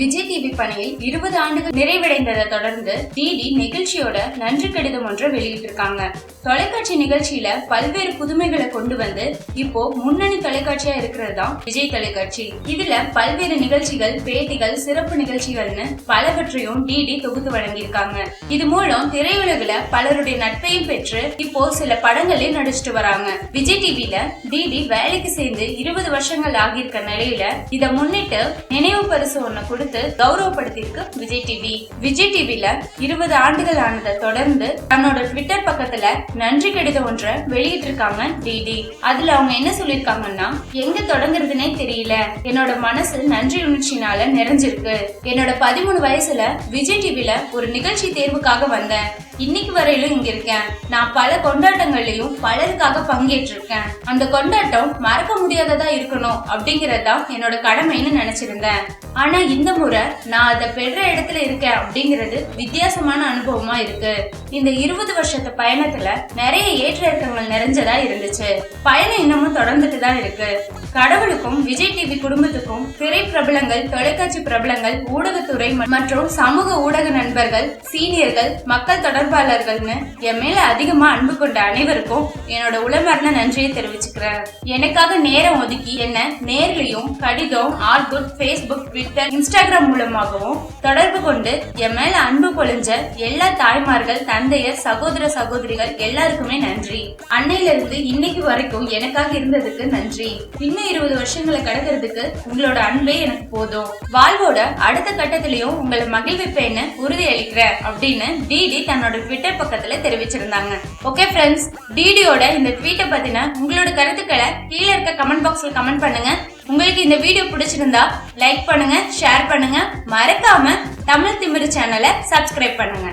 Vijay TV பணியில் இருபது ஆண்டுகள் நிறைவடைந்ததை தொடர்ந்து டிடி நிகழ்ச்சியோட நன்றி கடிதம் ஒன்றை வெளியிட்டிருக்காங்க. தொலைக்காட்சி நிகழ்ச்சியில பல்வேறு புதுமைகளை கொண்டு வந்து இப்போ முன்னணி தொலைக்காட்சியா இருக்கிறது தான் விஜய் தொலைக்காட்சி. இதுல பல்வேறு நிகழ்ச்சிகள் பேட்டிகள் சிறப்பு நிகழ்ச்சிகள்னு பலவற்றையும் டிடி தொகுத்து வழங்கியிருக்காங்க. இது மூலம் திரையுலகில பலருடைய நட்பையும் பெற்று இப்போ சில படங்களில் நடிச்சிட்டு வராங்க. விஜய் டிவில டிடி வேலைக்கு சேர்ந்து இருபது வருஷங்கள் ஆகியிருக்க நிலையில இதை முன்னிட்டு நினைவு பரிசு ஒன்னு கொடுத்து கௌரவப்படுத்தியிருக்கு விஜய் டிவி விஜய் டிவில இருபது ஆண்டுகள் ஆனதை தொடர்ந்து தன்னோட ட்விட்டர் பக்கத்துல நன்றி கடிதம் ஒன்றை வெளியிட்டிருக்காங்க டிடி அதுல அவங்க என்ன சொல்லிருக்காங்கன்னா எங்க தொடங்குறதுனே தெரியல. என்னோட மனசு நன்றி உணர்ச்சினால நிறைஞ்சிருக்கு. என்னோட பதிமூணு வயசுல விஜய் டிவில ஒரு நிகழ்ச்சி தேர்வுக்காக வந்தேன். இன்னைக்கு வரையிலும் இங்க இருக்கேன். நான் பல கொண்டாட்டங்கள்லயும் பலருக்காக பங்கேற்றிருக்கேன். அந்த கொண்டாட்டம் மறக்க முடியாததா இருக்கணும் அப்படிங்கறதுதான் என்னோட கடமைன்னு நினைச்சிருந்தேன். ஆனா இந்த முறை நான் அதை பெற்ற இடத்துல இருக்கேன் அப்படிங்கிறது வித்தியாசமான அனுபவமா இருக்கு. இந்த இருபது வருஷத்து பயணத்துல நிறைய ஏற்ற இறக்கங்கள் நிறைஞ்சதா இருந்துச்சு. பயணம் இன்னமும் தொடர்ந்துட்டு தான் இருக்கு. கடவுளுக்கும் விஜய் டிவி குடும்பத்துக்கும் திரை பிரபலங்கள் தொலைக்காட்சி பிரபலங்கள் ஊடகத்துறை மற்றும் சமூக ஊடக நண்பர்கள் சீனியர்கள் மக்கள் தொடர்பாளர்கள்னு என் மேல அதிகமா அன்பு கொண்ட அனைவருக்கும் என்னோட உளமார்ந்த நன்றியை தெரிவிச்சுக்கிறேன். எனக்காக நேரம் ஒதுக்கி என்ன நேர்லயும் கடிதம் ஆல்புட் ஃபேஸ்புக் ட்விட்டர் இன்ஸ்டாகிராம் மூலமாகவும் தொடர்பு கொண்டு என் மேல அன்பு பொழிஞ்ச எல்லா தாய்மார்கள் தந்தையர் சகோதர சகோதரிகள் எல்லாருக்குமே நன்றி. அன்னையில இருந்து இன்னைக்கு வரைக்கும் எனக்காக இருந்ததுக்கு நன்றி. இன்னும் இருபது வருஷங்களை கடக்கிறதுக்கு உங்களோட அன்பே எனக்கு போதும். வாழ்வோட அடுத்த கட்டத்திலையும் உங்களை மகிழ்விப்பேன்னு உறுதியளிக்கிறேன் அப்படின்னு டிடி தன்னோட ட்விட்டர் பக்கத்துல தெரிவிச்சிருந்தாங்க. ஓகே ஃப்ரெண்ட்ஸ் டிடியோட இந்த ட்வீட்டை பத்தின உங்களோட கருத்துக்களை கீழே இருக்க கமெண்ட் பாக்ஸ்ல கமெண்ட் பண்ணுங்க. உங்களுக்கு இந்த வீடியோ பிடிச்சிருந்தா லைக் பண்ணுங்க ஷேர் பண்ணுங்க. மறக்காம தமிழ் திமிரு சேனலை சப்ஸ்கிரைப் பண்ணுங்க.